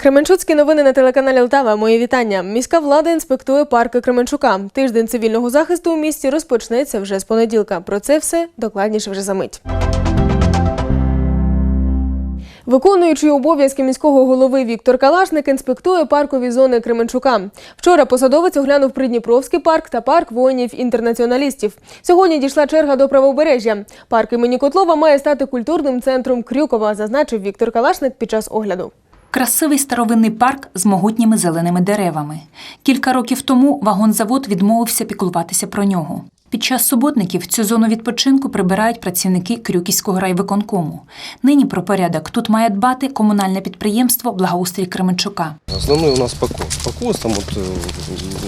Кременчуцькі новини на телеканалі Лтава. Мої вітання. Міська влада інспектує парки Кременчука. Тиждень цивільного захисту у місті розпочнеться вже з понеділка. Про це все докладніше вже за мить. Виконуючий обов'язки міського голови Віктор Калашник інспектує паркові зони Кременчука. Вчора посадовець оглянув Придніпровський парк та парк воїнів-інтернаціоналістів. Сьогодні дійшла черга до правобережжя. Парк імені Котлова має стати культурним центром Крюкова, зазначив Віктор Калашник під час огляду. Красивий старовинний парк з могутніми зеленими деревами. Кілька років тому вагонзавод відмовився піклуватися про нього. Під час суботників цю зону відпочинку прибирають працівники Крюківського райвиконкому. Нині про порядок тут має дбати комунальне підприємство Благоустрій Кременчука. Основной у нас покос. Покос там вот э,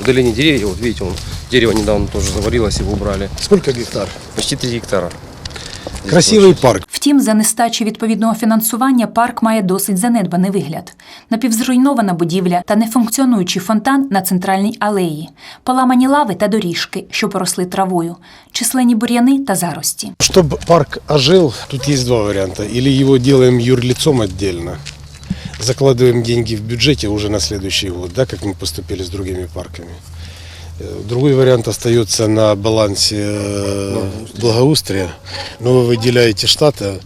в долине деревьев, вот видите, он, дерево недавно тоже завалилось, его убрали. Сколько гектар? Почти 3 гектара. Здесь Красивый площадь. парк. Втім, за нестачі відповідного фінансування парк має досить занедбаний вигляд. Напівзруйнована будівля та нефункціонуючий фонтан на центральній алеї, поламані лави та доріжки, що поросли травою, численні бур'яни та зарості. Чтобы парк ожил, тут есть два варианта. Или его делаем юрлицом отдельно, закладываем деньги в бюджете уже на следующий год, да, как мы поступили с другими парками. Э, Другой вариант остается на балансе э, благоустрия, но вы выделяете штаты,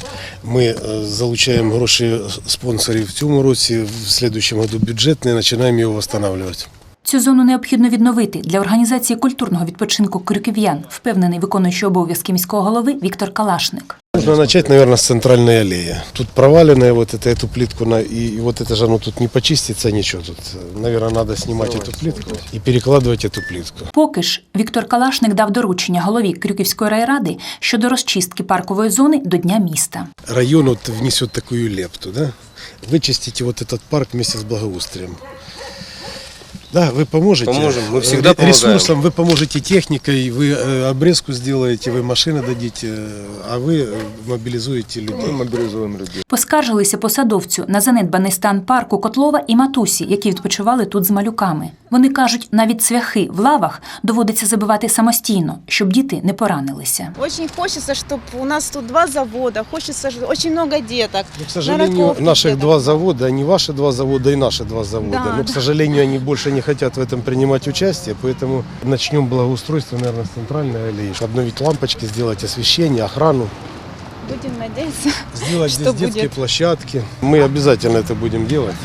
мы э, залучаем гроши спонсорів в цьому році, в следующем году бюджетные, начинаем его восстанавливать. Цю зону необхідно відновити для організації культурного відпочинку крюків'ян, впевнений виконуючий обов'язки міського голови Віктор Калашник. Нужно начать, наверное, с центральной аллеи. Тут проваленная вот эта, эту плитку, на, и, и вот это же оно тут не почистится, ничего. Тут, наверное, надо снимать эту плитку и перекладывать эту плитку. Поки ж Віктор Калашник дав доручення голові Крюківської райради щодо розчистки паркової зони до Дня міста. Район вот внесет такую лепту, да? Вычистите вот этот парк вместе с благоустрием. Да, вы поможете. Поможем, мы всегда Ре- помогаем. Ресурсом вы поможете техникой, вы э, обрезку сделаете, вы машины дадите, э, а вы э, мобилизуете людей. Мы мобилизуем людей. Поскаржилися посадовцю на занедбаний стан парку Котлова і Матусі, які відпочивали тут з малюками. Вони кажуть, навіть цвяхи в лавах доводиться забивати самостійно, щоб діти не поранилися. Очень хочется, чтобы у нас тут два завода, хочется ж- очень много деток. Ну, к сожалению, Нараковки наших где-то. два завода, они ваши два завода и наши два завода. Да, Но, к да. сожалению, они больше не хотят в этом принимать участие, поэтому начнем благоустройство, наверное, с центральной аллеи. Обновить лампочки, сделать освещение, охрану, Будем надеяться, сделать Что здесь детские будет? площадки. Мы обязательно это будем делать.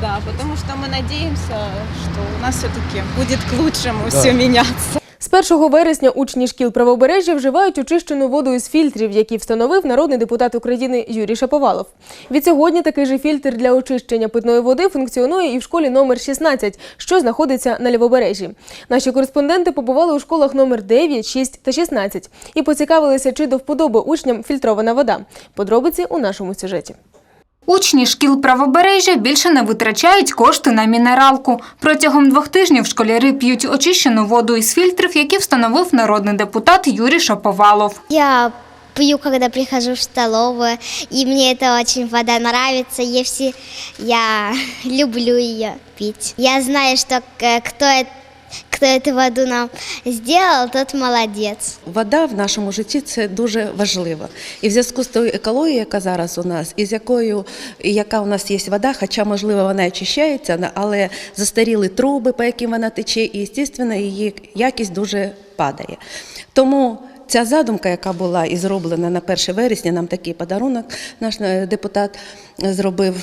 да, потому что мы надеемся, что у нас все-таки будет к лучшему Да. все меняться. З 1 вересня учні шкіл правобережжя вживають очищену воду із фільтрів, які встановив народний депутат України Юрій Шаповалов. Відсьогодні такий же фільтр для очищення питної води функціонує і в школі номер 16, що знаходиться на лівобережжі. Наші кореспонденти побували у школах номер 9, 6 та 16 і поцікавилися, чи до вподоби учням фільтрована вода. Подробиці у нашому сюжеті. Учні шкіл правобережжя більше не витрачають кошти на мінералку. Протягом двох тижнів школярі п'ють очищену воду із фільтрів, які встановив народний депутат Юрій Шаповалов. Я пью, когда прихожу в столовую, и мне это очень вода нравится. Я, все, я люблю ее пить. Я знаю, что э, кто, э- кто эту воду нам сделал, тот молодец. Вода в нашому житті це дуже важливо. І в зв'язку з тою екологією, яка зараз у нас, і з якою яка у нас є вода, хоча можливо вона очищається, але застаріли труби, по яким вона тече, і звісно, її якість дуже падає. Тому ця задумка, яка була і зроблена на 1 вересня, нам такий подарунок наш е, депутат е, зробив.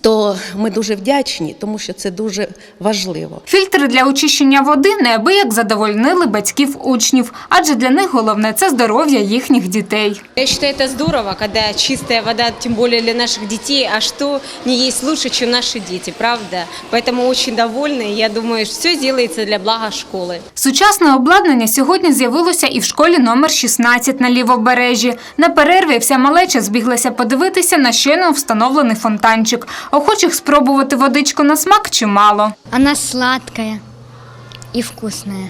То ми дуже вдячні, тому що це дуже важливо. Фільтри для очищення води неабияк задовольнили батьків учнів, адже для них головне це здоров'я їхніх дітей. Я считаю, это здорово, когда чистая вода, тем более для наших детей, а что не есть лучше, чем наши дети, правда? Поэтому очень довольны, и я думаю, все делается для блага школы. Сучасне обладнання сьогодні з'явилося і в школі номер 16 на лівобережжі. На перерві вся малеча збіглася подивитися на щойно встановлений фонтанчик. Охочих спробувати водичку на смак чимало. Вона сладкая і вкусная.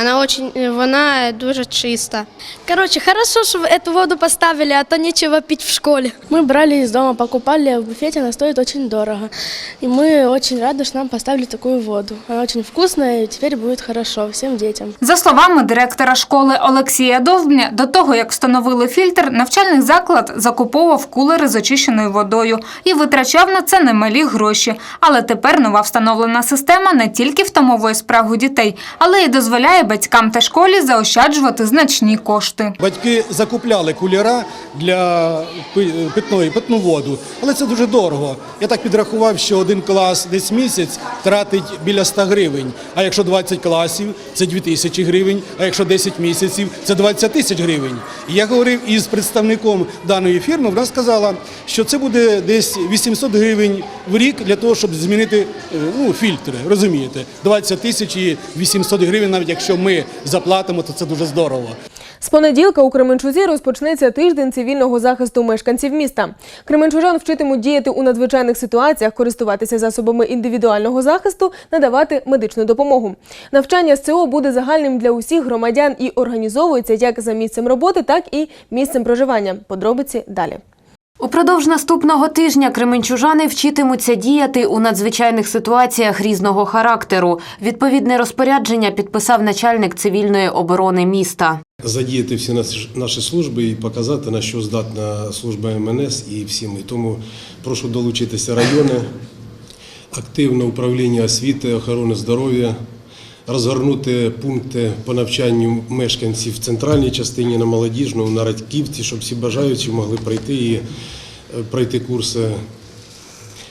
Она очень, вона дуже чиста. Короче, хорошо, что эту воду поставили, а то нечего пить в школе. Мы брали из дома, покупали а в буфете, она стоит очень дорого. И мы очень рады, что нам поставили такую воду. Она очень вкусная, и теперь будет хорошо всем детям. За словами директора школи Олексія Довбня, до того як встановили фільтр, навчальний заклад закуповував кулери з очищеною водою і витрачав на це немалі гроші. Але тепер нова встановлена система не тільки втамовує спрагу дітей, але й дозволяє батькам та школі заощаджувати значні кошти. Батьки закупляли кулера для питної питну воду, але це дуже дорого. Я так підрахував, що один клас десь місяць тратить біля 100 гривень. А якщо 20 класів, це 2 тисячі гривень. А якщо 10 місяців, це 20 тисяч гривень. Я говорив із представником даної фірми. Вона сказала, що це буде десь 800 гривень в рік для того, щоб змінити е, ну, фільтри. Розумієте, 20 тисяч і 800 гривень, навіть якщо ми заплатимо, то це дуже здорово. З понеділка у Кременчузі розпочнеться тиждень цивільного захисту мешканців міста. Кременчужан вчитимуть діяти у надзвичайних ситуаціях, користуватися засобами індивідуального захисту, надавати медичну допомогу. Навчання з ЦО буде загальним для усіх громадян і організовується як за місцем роботи, так і місцем проживання. Подробиці далі. Упродовж наступного тижня кременчужани вчитимуться діяти у надзвичайних ситуаціях різного характеру. Відповідне розпорядження підписав начальник цивільної оборони міста. задіяти всі наші- служби і показати, на що здатна служба МНС і всі ми. Тому прошу долучитися райони, активне управління освіти, охорони здоров'я, розгорнути пункти по навчанню мешканців в центральній частині, на молодіжну, на Радьківці, щоб всі бажаючі могли прийти і е, пройти курси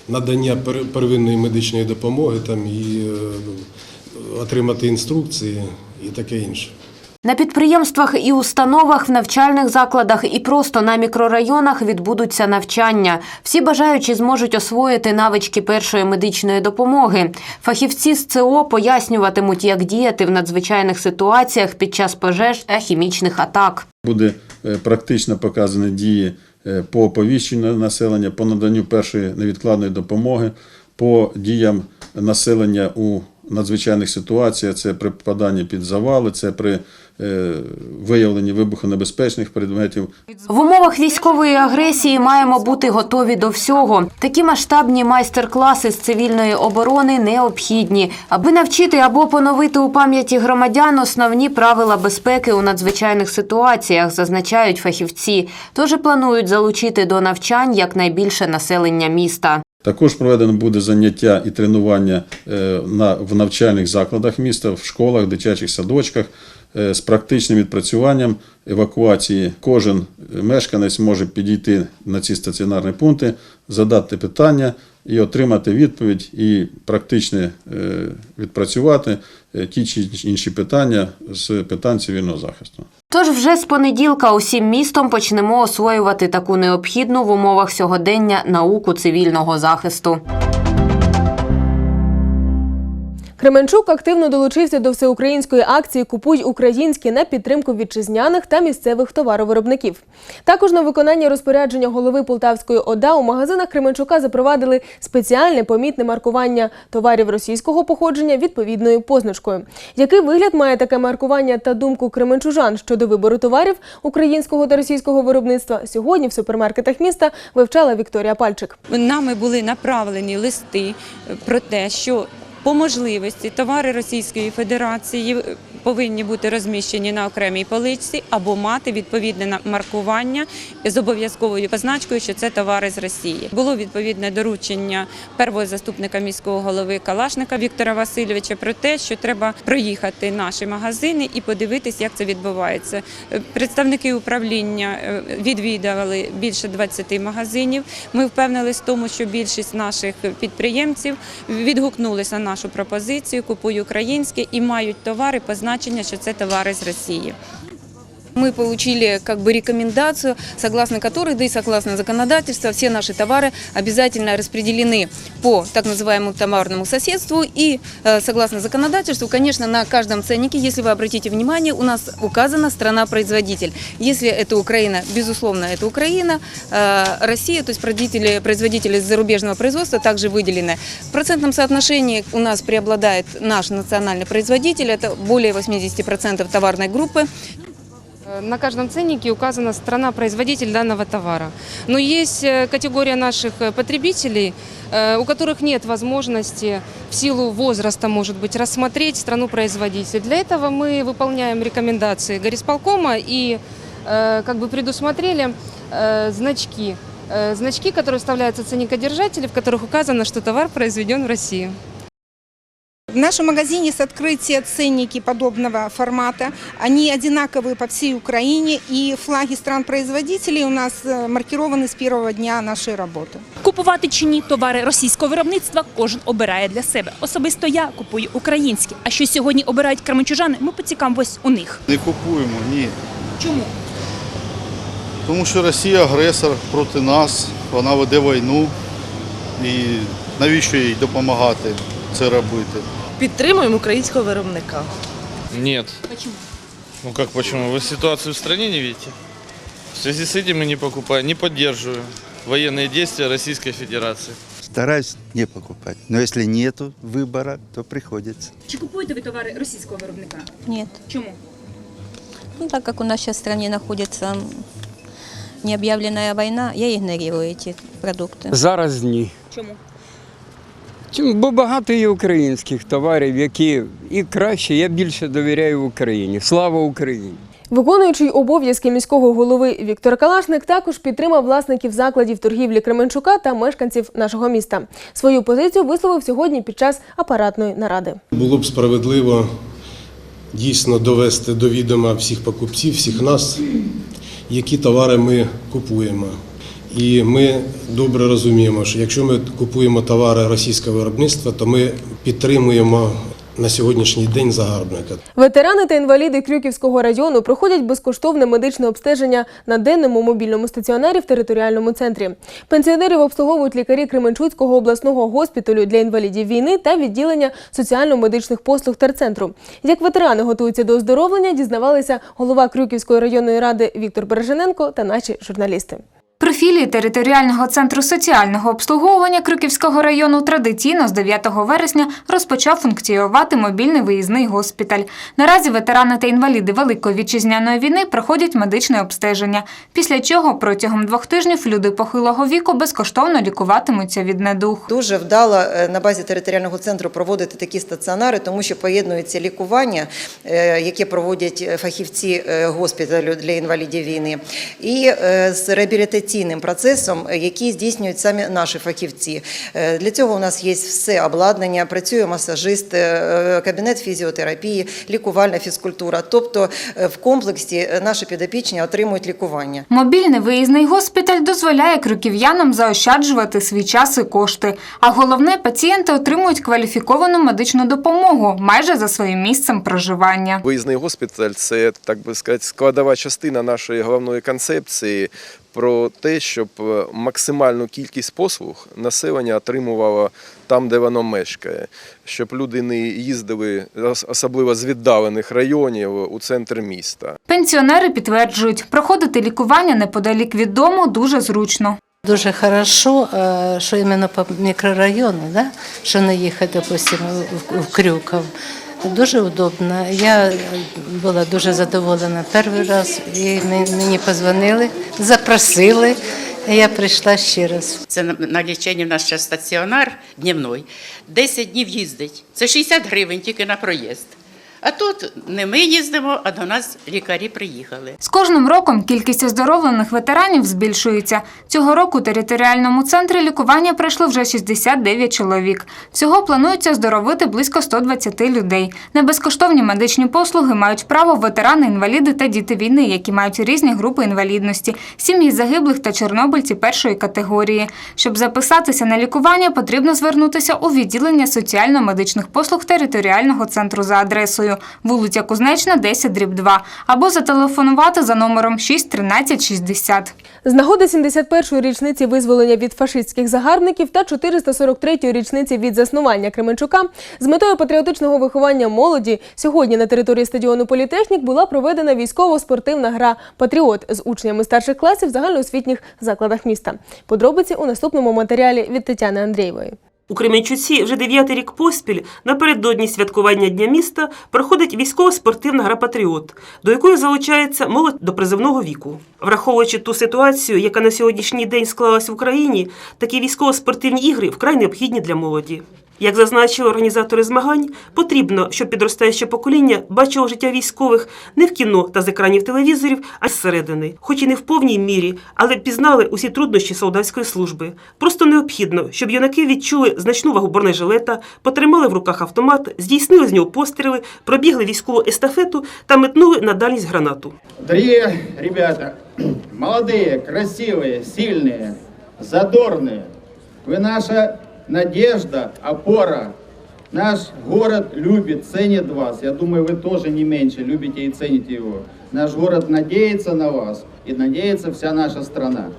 надання первинної медичної допомоги там, і е, отримати інструкції і таке інше. На підприємствах і установах, в навчальних закладах і просто на мікрорайонах відбудуться навчання. Всі бажаючі зможуть освоїти навички першої медичної допомоги. Фахівці з ЦО пояснюватимуть, як діяти в надзвичайних ситуаціях під час пожеж та хімічних атак. Буде е, практично показані дії е, по оповіщенню населення, по наданню першої невідкладної допомоги, по діям населення у надзвичайних ситуаціях. Це при попаданні під завали, це при е, виявленні вибухонебезпечних предметів. В умовах військової агресії маємо бути готові до всього. Такі масштабні майстер-класи з цивільної оборони необхідні, аби навчити або поновити у пам'яті громадян основні правила безпеки у надзвичайних ситуаціях, зазначають фахівці. Тож планують залучити до навчань якнайбільше населення міста. Також проведено буде заняття і тренування е, на, в навчальних закладах міста, в школах, дитячих садочках з практичним відпрацюванням евакуації. Кожен мешканець може підійти на ці стаціонарні пункти, задати питання і отримати відповідь, і практично е, відпрацювати е, ті чи інші питання з питань цивільного захисту. Тож вже з понеділка усім містом почнемо освоювати таку необхідну в умовах сьогодення науку цивільного захисту. Кременчук активно долучився до всеукраїнської акції Купуй українське на підтримку вітчизняних та місцевих товаровиробників. Також на виконання розпорядження голови Полтавської ОДА у магазинах Кременчука запровадили спеціальне помітне маркування товарів російського походження відповідною позначкою. Який вигляд має таке маркування та думку кременчужан щодо вибору товарів українського та російського виробництва сьогодні в супермаркетах міста вивчала Вікторія Пальчик. Нами були направлені листи про те, що по можливості товари Російської Федерації повинні бути розміщені на окремій поличці або мати відповідне маркування з обов'язковою позначкою, що це товари з Росії. Було відповідне доручення первого заступника міського голови Калашника Віктора Васильовича про те, що треба проїхати наші магазини і подивитись, як це відбувається. Представники управління е, відвідали більше 20 магазинів. Ми впевнились в тому, що більшість наших підприємців відгукнулися на нашу пропозицію Купуй українське і мають товари позначення, що це товари з Росії. Мы получили как бы рекомендацию, согласно которой, да и согласно законодательству, все наши товары обязательно распределены по так называемому товарному соседству. И э, согласно законодательству, конечно, на каждом ценнике, если вы обратите внимание, у нас указана страна-производитель. Если это Украина, безусловно, это Украина, э, Россия, то есть производители, производители зарубежного производства также выделены. В процентном соотношении у нас преобладает наш национальный производитель, это более 80% товарной группы. На каждом ценнике указана страна-производитель данного товара. Но есть э, категория наших э, потребителей, э, у которых нет возможности в силу возраста, может быть, рассмотреть страну-производителя. Для этого мы выполняем рекомендации горисполкома и э, как бы предусмотрели э, значки. Э, Значки, которые вставляются ценникодержатели, в которых указано, что товар произведен в России. В нашем магазине с открытия ценники подобного формата. Они одинаковые по всей Украине, и флаги стран-производителей у нас э, маркированы с первого дня нашей работы. Купувати чи ні товари російського виробництва кожен обирає для себе. Особисто я купую українські. А що сьогодні обирають кременчужани, ми поцікавимось у них. Не купуємо, ні. Чому? Тому що Росія агресор проти нас, вона веде війну. І навіщо їй допомагати це робити? Підтримуємо українського виробника. Нет. Почему? Ну как почему? Вы ситуацию в стране не видите? В связи с этим мы не покупаем, не поддерживаю военные действия Российской Федерации. Стараюсь не покупать. Но если нету выбора, то приходится. Чи купуєте ви товари російського виробника? Нет. Чому? Ну, так как у нас сейчас в стране находится необъявленная война, я игнорирую эти продукты. Зараз ні. Чому? Бо багато є українських товарів, які і краще, я більше довіряю Україні. Слава Україні! Виконуючий обов'язки міського голови Віктор Калашник також підтримав власників закладів торгівлі Кременчука та мешканців нашого міста. Свою позицію висловив сьогодні під час апаратної наради. Було б справедливо дійсно довести до відома всіх покупців, всіх нас, які товари ми купуємо. І ми добре розуміємо, що якщо ми купуємо товари російського виробництва, то ми підтримуємо на сьогоднішній день загарбника. Ветерани та інваліди Крюківського району проходять безкоштовне медичне обстеження на денному мобільному стаціонарі в територіальному центрі. Пенсіонерів обслуговують лікарі Кременчуцького обласного госпіталю для інвалідів війни та відділення соціально-медичних послуг терцентру. Як ветерани готуються до оздоровлення, дізнавалися голова Крюківської районної ради Віктор Бережененко та наші журналісти. При філії територіального центру соціального обслуговування Крюківського району традиційно з 9 вересня розпочав функціонувати мобільний виїзний госпіталь. Наразі ветерани та інваліди Великої вітчизняної війни проходять медичне обстеження, після чого протягом двох тижнів люди похилого віку безкоштовно лікуватимуться від недух. Дуже вдало е, на базі територіального центру проводити такі стаціонари, тому що поєднується лікування, е, яке проводять фахівці е, госпіталю для інвалідів війни, і з реабілітаційним процесом, е, який здійснюють самі наші фахівці. Е, Для цього у нас є все обладнання, працює масажист, е, кабінет фізіотерапії, лікувальна фізкультура. Тобто в комплексі наші підопічні отримують лікування. Мобільний виїзний госпіталь дозволяє крюків'янам заощаджувати свій час і кошти. А головне, пацієнти отримують кваліфіковану медичну допомогу майже за своїм місцем проживання. Виїзний госпіталь це так би сказати складова частина нашої головної концепції про те, щоб е, максимальну кількість послуг населення отримувало там, де воно мешкає, щоб люди не їздили особливо з віддалених районів у центр міста. Пенсіонери підтверджують, проходити лікування неподалік від дому дуже зручно. Дуже хорошо, е, що іменно по мікрорайону, да? що не їхати, допустим, в, в Крюков. Дуже удобно. Я була дуже задоволена перший раз, і мені позвонили, запросили. Я прийшла ще раз. Це на- ліченні в нас ще стаціонар днівний. 10 днів їздить. Це 60 гривень тільки на проїзд. А тут не ми їздимо, а до нас лікарі приїхали. З кожним роком кількість оздоровлених ветеранів збільшується. Цього року у територіальному центрі лікування пройшло вже 69 чоловік. Всього планується оздоровити близько 120 людей. На безкоштовні медичні послуги мають право ветерани, інваліди та діти війни, які мають різні групи інвалідності, сім'ї загиблих та чорнобильці першої категорії. Щоб записатися на лікування, потрібно звернутися у відділення соціально-медичних послуг територіального центру за адресою адресою вулиця Кузнечна, 10 дріб 2 або зателефонувати за номером 613 60. З нагоди 71-ї річниці визволення від фашистських загарбників та 443-ї річниці від заснування Кременчука з метою патріотичного виховання молоді сьогодні на території стадіону Політехнік була проведена військово-спортивна гра Патріот з учнями старших класів в загальноосвітніх закладах міста. Подробиці у наступному матеріалі від Тетяни Андрієвої. У Кременчуці вже дев'ятий рік поспіль напередодні святкування Дня міста проходить військово-спортивна гра «Патріот», до якої залучається молодь до призовного віку. Враховуючи ту ситуацію, яка на сьогоднішній день склалась в Україні, такі військово-спортивні ігри вкрай необхідні для молоді. Як зазначили організатори змагань, потрібно, щоб підростаюче покоління бачило життя військових не в кіно та з екранів телевізорів, а зсередини, хоч і не в повній мірі, але пізнали усі труднощі солдатської служби. Просто необхідно, щоб юнаки відчули значну вагу бронежилета, потримали в руках автомат, здійснили з нього постріли, пробігли військову естафету та метнули на дальність гранату. Дорогие ребята, молодые, красивые, сильные, задорные, вы наша надежда, опора. Наш город любит, ценит вас. Я думаю, вы тоже не меньше любите и цените его. Наш город надеется на вас и надеется вся наша страна.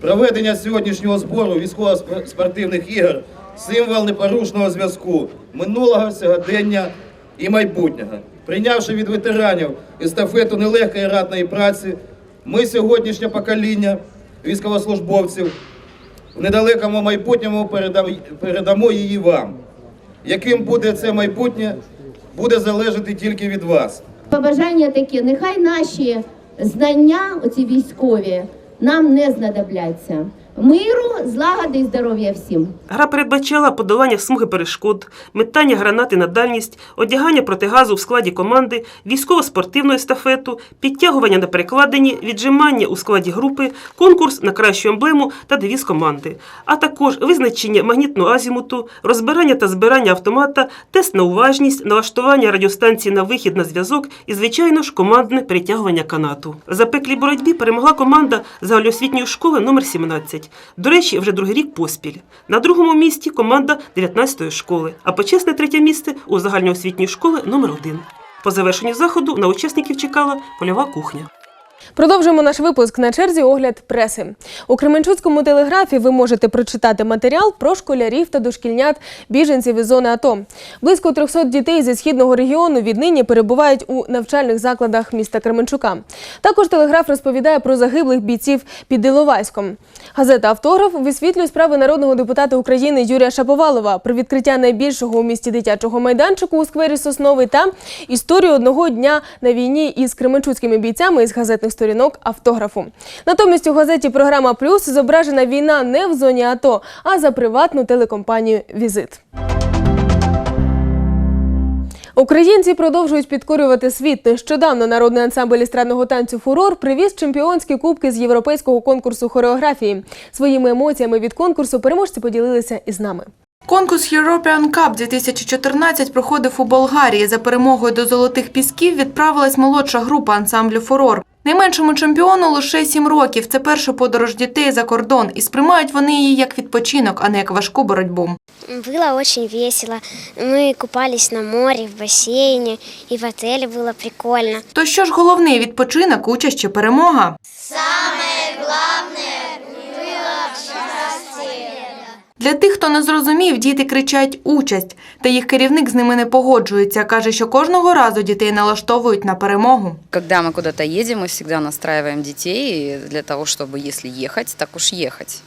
Проведення сьогоднішнього збору військово-спортивних ігор символ непорушного зв'язку минулого сьогодення і майбутнього. Прийнявши від ветеранів естафету нелегкої ратної праці, ми сьогоднішнє покоління військовослужбовців в недалекому майбутньому передам- передамо її вам. Яким буде це майбутнє, буде залежати тільки від вас. Побажання таке, нехай наші знання, оці військові, нам не знадобляться. Миру, злагоди і здоров'я всім. Гра передбачала подолання смуги перешкод, метання гранати на дальність, одягання протигазу в складі команди, військово-спортивну естафету, підтягування на перекладині, віджимання у складі групи, конкурс на кращу емблему та девіз команди, а також визначення магнітного азімуту, розбирання та збирання автомата, тест на уважність, налаштування радіостанції на вихід на зв'язок і, звичайно ж, командне перетягування канату. В запеклій боротьбі перемогла команда загальноосвітньої школи номер 17. До речі, вже другий рік поспіль. На другому місці команда 19-ї школи, а почесне третє місце у загальноосвітньої школи номер 1. По завершенню заходу на учасників чекала польова кухня. Продовжуємо наш випуск на черзі огляд преси. У Кременчуцькому телеграфі ви можете прочитати матеріал про школярів та дошкільнят біженців із зони АТО. Близько 300 дітей зі східного регіону віднині перебувають у навчальних закладах міста Кременчука. Також телеграф розповідає про загиблих бійців під Іловайськом. Газета Автограф висвітлює справи народного депутата України Юрія Шаповалова про відкриття найбільшого у місті дитячого майданчику у сквері Сосновий та історію одного дня на війні із кременчуцькими бійцями із газетних сторінок автографу. Натомість у газеті Програма Плюс зображена війна не в зоні АТО, а за приватну телекомпанію Візит. Українці продовжують підкорювати світ. Нещодавно народний ансамбль естрадного танцю Фурор привіз чемпіонські кубки з європейського конкурсу хореографії. Своїми емоціями від конкурсу переможці поділилися із нами. Конкурс European Cup 2014 проходив у Болгарії. За перемогою до золотих пісків відправилась молодша група ансамблю Фурор. Найменшому чемпіону лише 7 років. Це перша подорож дітей за кордон, і сприймають вони її як відпочинок, а не як важку боротьбу. Было очень весело. Мы купались на море, в бассейне и в отеле было прикольно. То що ж головний відпочинок, участь чи перемога? Для тих, хто не зрозумів, діти кричать участь, та їх керівник з ними не погоджується. каже, що кожного разу дітей налаштовують на перемогу. Когда мы куда-то едем, мы всегда настраиваем детей для того, чтобы если ехать, так уж ехать.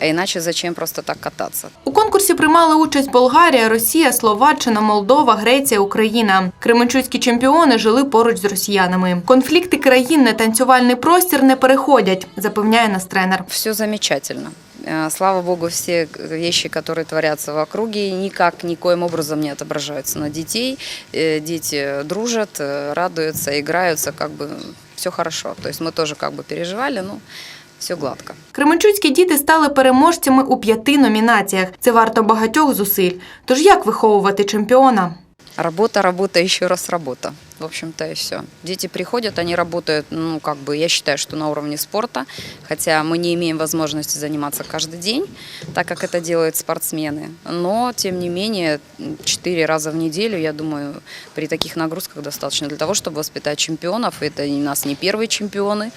А иначе зачем просто так кататься? У конкурсі приймали участь Болгарія, Росія, Словаччина, Молдова, Греція, Україна. Кременчуцькі чемпіони жили поруч з росіянами. Конфлікти країн на танцювальний простір не переходять, запевняє нас тренер. Все замечательно. Э, Слава богу, все вещи, которые творятся в округе, никак, никоим образом не отображаются на детей. Э, Дети дружат, э, радуются, играются, как бы все хорошо. То есть мы тоже как бы переживали, но все гладко. Кременчуцькі діти стали переможцями у п'яти номінаціях. Це варто багатьох зусиль. Тож як виховувати чемпіона? Работа, работа, еще раз работа. В общем-то и все. Дети приходят, они работают, ну, как бы, я считаю, что на уровне спорта, хотя мы не имеем возможности заниматься каждый день, так как это делают спортсмены. Но, тем не менее, четыре раза в неделю, я думаю, при таких нагрузках достаточно для того, чтобы воспитать чемпионов. Это у нас не первые чемпионы,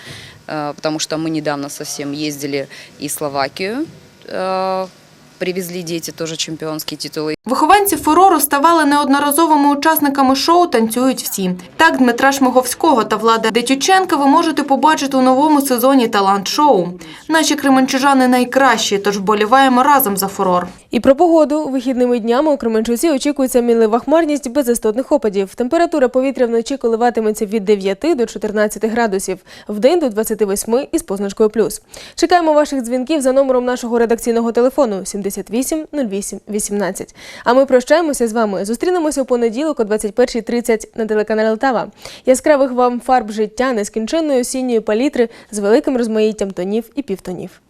э, потому что мы недавно совсем ездили и в Словакию, э, привезли дети тоже чемпионские титулы. Вихованці фурору ставали неодноразовими учасниками шоу Танцюють всі. Так, Дмитра Шмиговського та Влада Детюченка ви можете побачити у новому сезоні талант-шоу. Наші кременчужани найкращі, тож вболіваємо разом за фурор. І про погоду вихідними днями у Кременчуці очікується мінлива хмарність без істотних опадів. Температура повітря вночі коливатиметься від 9 до 14 градусів, вдень до 28 із позначкою плюс. Чекаємо ваших дзвінків за номером нашого редакційного телефону 78 08 18. А ми прощаємося з вами. Зустрінемося у понеділок о 21.30 на телеканалі Лтава. Яскравих вам фарб життя, нескінченної осінньої палітри з великим розмаїттям тонів і півтонів.